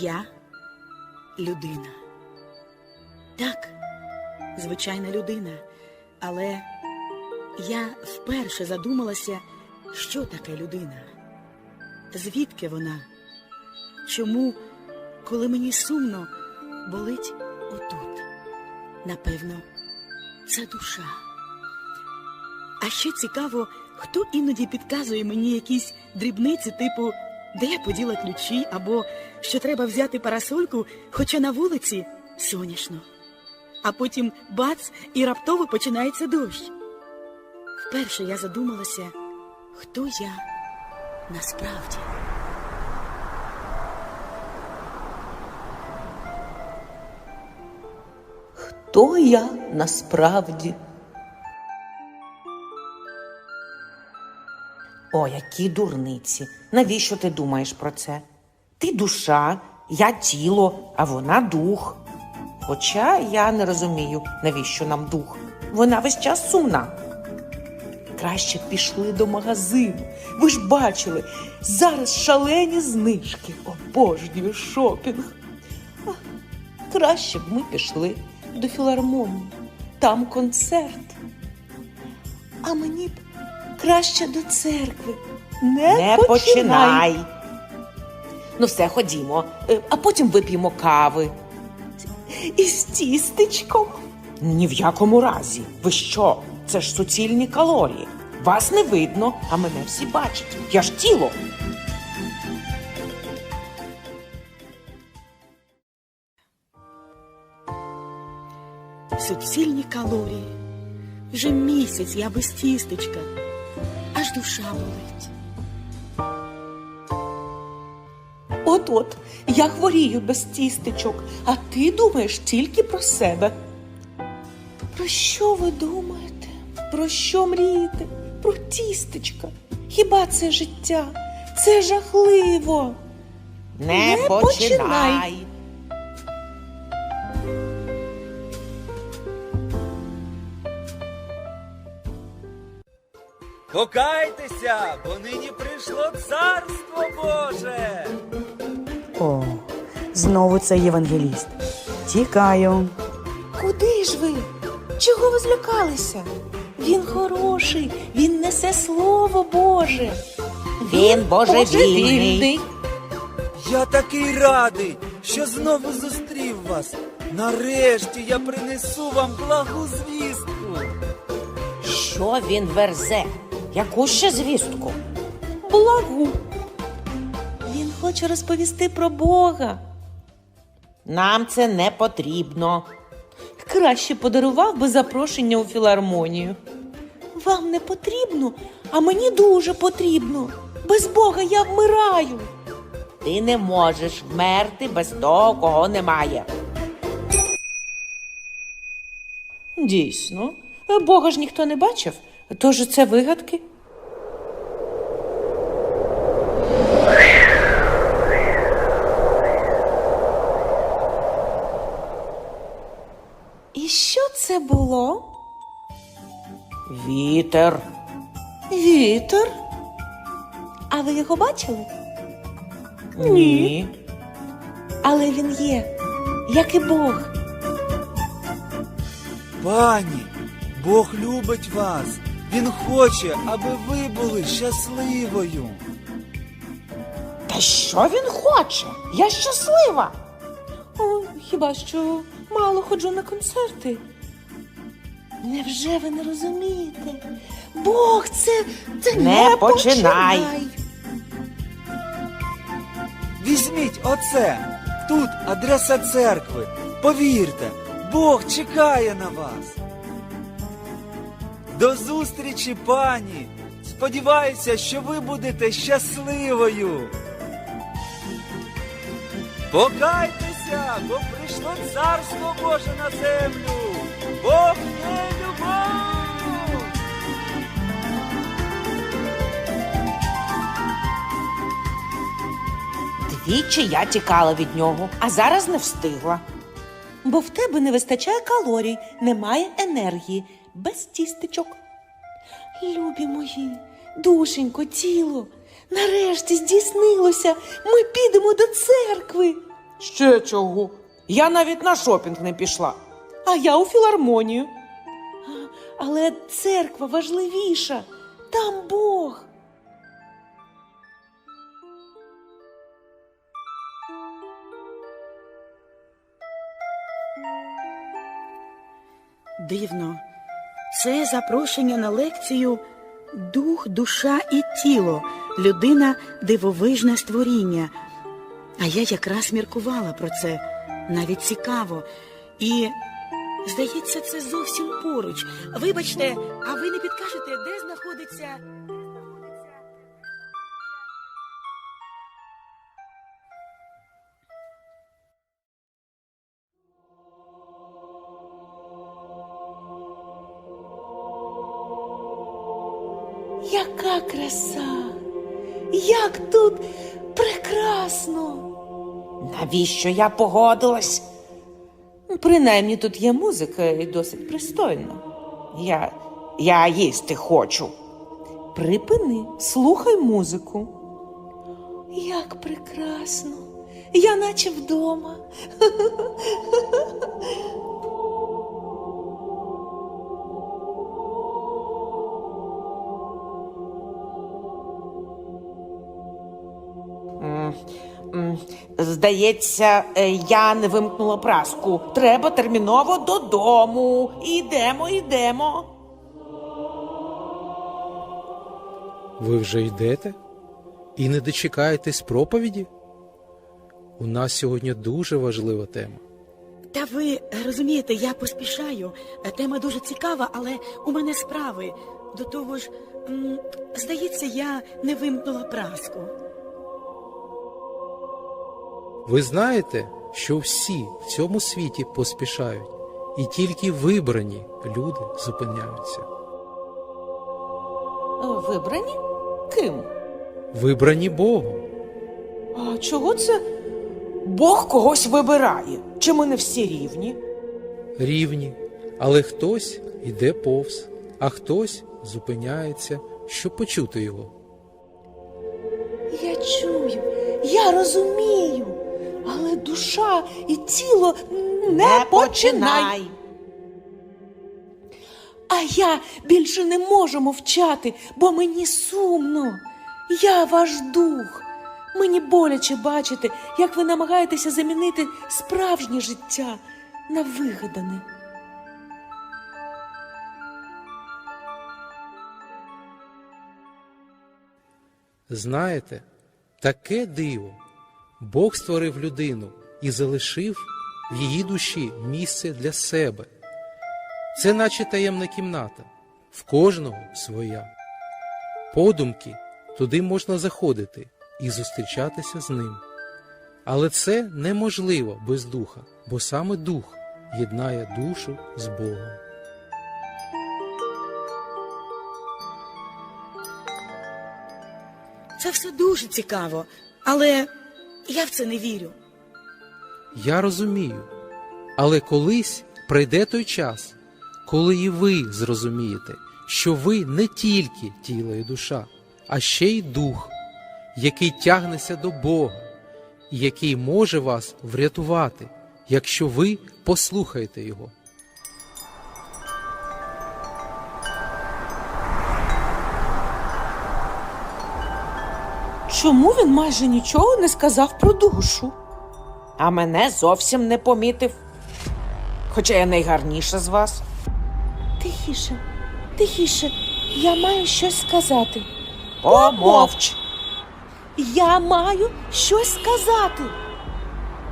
Я людина. Так, звичайна людина, але я вперше задумалася, що таке людина, звідки вона, чому, коли мені сумно, болить отут. Напевно, це душа. А ще цікаво, хто іноді підказує мені якісь дрібниці, типу, де я поділа ключі, або що треба взяти парасольку, хоча на вулиці сонячно. А потім бац, і раптово починається дощ. Вперше я задумалася, хто я насправді. Хто я насправді? О, які дурниці. Навіщо ти думаєш про це? Ти душа, я тіло, а вона дух. Хоча я не розумію, навіщо нам дух. Вона весь час сумна. Краще пішли до магазину. Ви ж бачили, зараз шалені знижки. Обожнюю шопінг. А, Краще б ми пішли до філармонії. Там концерт. А мені б краще до церкви. Не, Не починай. починай. Ну, все, ходімо, Е, а потім вип'ємо кави. Із тістечком. Ні в якому разі. Ви що? Це ж суцільні калорії. Вас не видно, а мене всі бачать. Я ж тіло. Суцільні калорії. Вже місяць я без тістечка, аж душа болить. От-от, я хворію без тістечок, а ти думаєш тільки про себе. Про що ви думаєте? Про що мрієте? Про тістечка. Хіба це життя? Це жахливо. Не, Не починай. починай. Покайтеся, бо нині прийшло царство Боже. О, знову цей євангеліст. Тікаю. Куди ж ви? Чого ви злякалися? Він хороший, він несе слово Боже. Він божевільний. Я такий радий, що знову зустрів вас. Нарешті я принесу вам благу звістку. Що він верзе? Яку ще звістку? Благу. Хоче розповісти про Бога. Нам це не потрібно. Краще подарував би запрошення у філармонію. Вам не потрібно, а мені дуже потрібно. Без Бога я вмираю. Ти не можеш вмерти без того, кого немає. Дійсно, Бога ж ніхто не бачив, тож це вигадки. І що це було? Вітер. Вітер. А ви його бачили? Ні. Але він є, як і Бог. Пані, Бог любить вас. Він хоче, аби ви були щасливою. Та що він хоче? Я щаслива. О, хіба що мало ходжу на концерти. Невже ви не розумієте? Бог це, це Не не, починай. Візьміть оце. Тут адреса церкви. Повірте, Бог чекає на вас. До зустрічі, пані. Сподіваюся, що ви будете щасливою. Покайтеся, бо прийшло царство Боже на землю. Є любов. Двічі я тікала від нього, а зараз не встигла. Бо в тебе не вистачає калорій, немає енергії, без тістечок. Любі мої, душенько, тіло, нарешті здійснилося. Ми підемо до церкви. Ще чого? Я навіть на шопінг не пішла. А я у філармонію. Але церква важливіша. Там Бог. Дивно. Це запрошення на лекцію Дух, душа і тіло. Людина дивовижне створіння. А я якраз міркувала про це. Навіть цікаво. І Здається, це зовсім поруч. Вибачте, а ви не підкажете, де знаходиться. Яка краса! Як тут прекрасно! Навіщо я погодилась? Принаймні тут є музика і досить пристойно. Я, я їсти хочу. Припини, слухай музику. Як прекрасно! Я наче вдома. М, Здається, е, я не вимкнула праску. Треба терміново додому. Ідемо, ідемо. Ви вже йдете? І не дочекаєтесь проповіді? У нас сьогодні дуже важлива тема. Та ви розумієте, я поспішаю. Тема дуже цікава, але у мене справи. До того ж, м, здається, я не вимкнула праску. Ви знаєте, що всі в цьому світі поспішають, і тільки вибрані люди зупиняються. Вибрані? Ким? Вибрані Богом. А чого це Бог когось вибирає? Чи ми не всі рівні? рівні, але хтось іде повз, а хтось зупиняється, щоб почути його. Я чую, я розумію, душа і тіло не починай. А я більше не можу мовчати, бо мені сумно. Я ваш дух. Мені боляче бачити, як ви намагаєтеся замінити справжнє життя на вигадане. Знаєте, таке диво. Бог створив людину і залишив в її душі місце для себе. Це наче таємна кімната, в кожного своя. Подумки туди можна заходити і зустрічатися з ним. Але це неможливо без духа, бо саме дух єднає душу з Богом. Це все дуже цікаво, але я в це не вірю. Я розумію, але колись прийде той час, коли і ви зрозумієте, що ви не тільки тіло і душа, а ще й дух, який тягнеться до Бога, і який може вас врятувати, якщо ви послухаєте Його. Чому він майже нічого не сказав про душу? А мене зовсім не помітив. Хоча я найгарніша з вас. Тихіше, тихіше, я маю щось сказати. Помовч, Я маю щось сказати.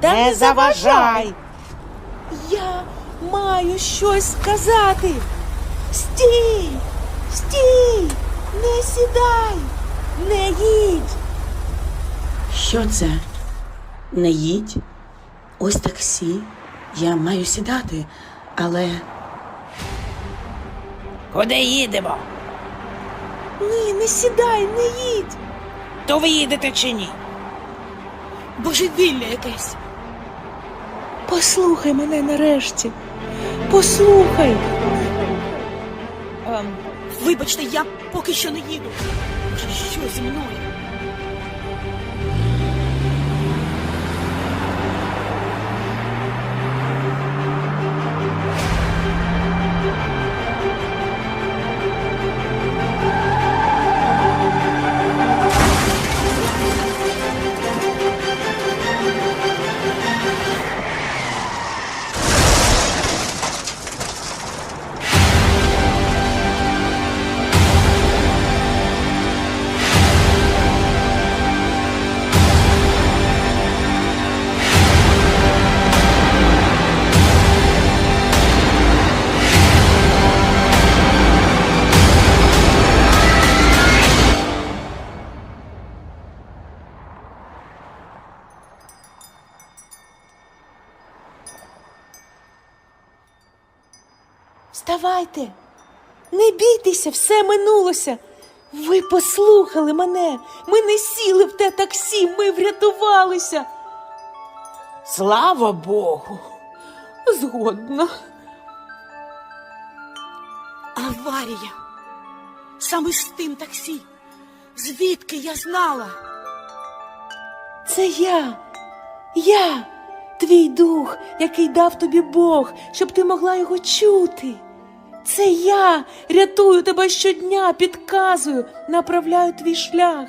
Та не заважай. Я маю щось сказати. Стій! Стій! Не сідай! Не їдь! Що це? Не їдь? Ось таксі. Я маю сідати, але Куди їдемо? ні, не сідай, не їдь! То ви їдете чи ні? Божевілля якесь. Послухай мене нарешті. Послухай. Ем, вибачте, я поки що не їду. Що зі мною? Вставайте, не бійтеся, все минулося. Ви послухали мене. Ми не сіли в те таксі, ми врятувалися. Слава Богу. Згодна. Аварія. Саме з тим таксі. Звідки я знала? Це я, я, твій дух, який дав тобі Бог, щоб ти могла його чути. Це я рятую тебе щодня, підказую, направляю твій шлях.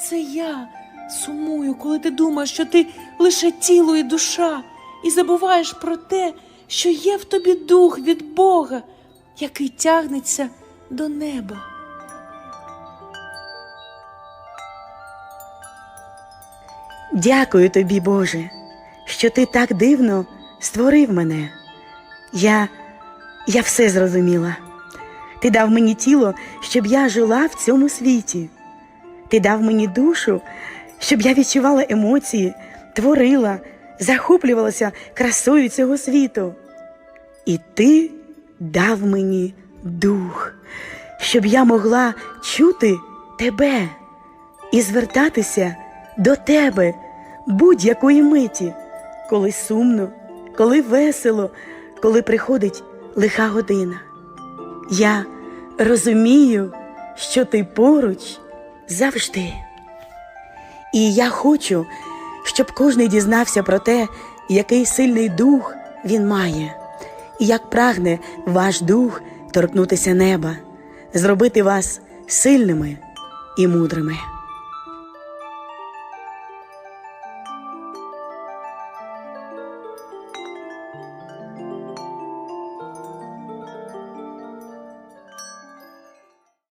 Це я сумую, коли ти думаєш, що ти лише тіло і душа, і забуваєш про те, що є в тобі дух від Бога, який тягнеться до неба. Дякую тобі, Боже, що ти так дивно створив мене. Я, я все зрозуміла. Ти дав мені тіло, щоб я жила в цьому світі. Ти дав мені душу, щоб я відчувала емоції, творила, захоплювалася красою цього світу. І ти дав мені дух, щоб я могла чути тебе і звертатися до тебе будь-якої миті, коли сумно, коли весело, коли приходить лиха година. Я розумію, що ти поруч завжди. І я хочу, щоб кожен дізнався про те, який сильний дух він має, і як прагне ваш дух торкнутися неба, зробити вас сильними і мудрими.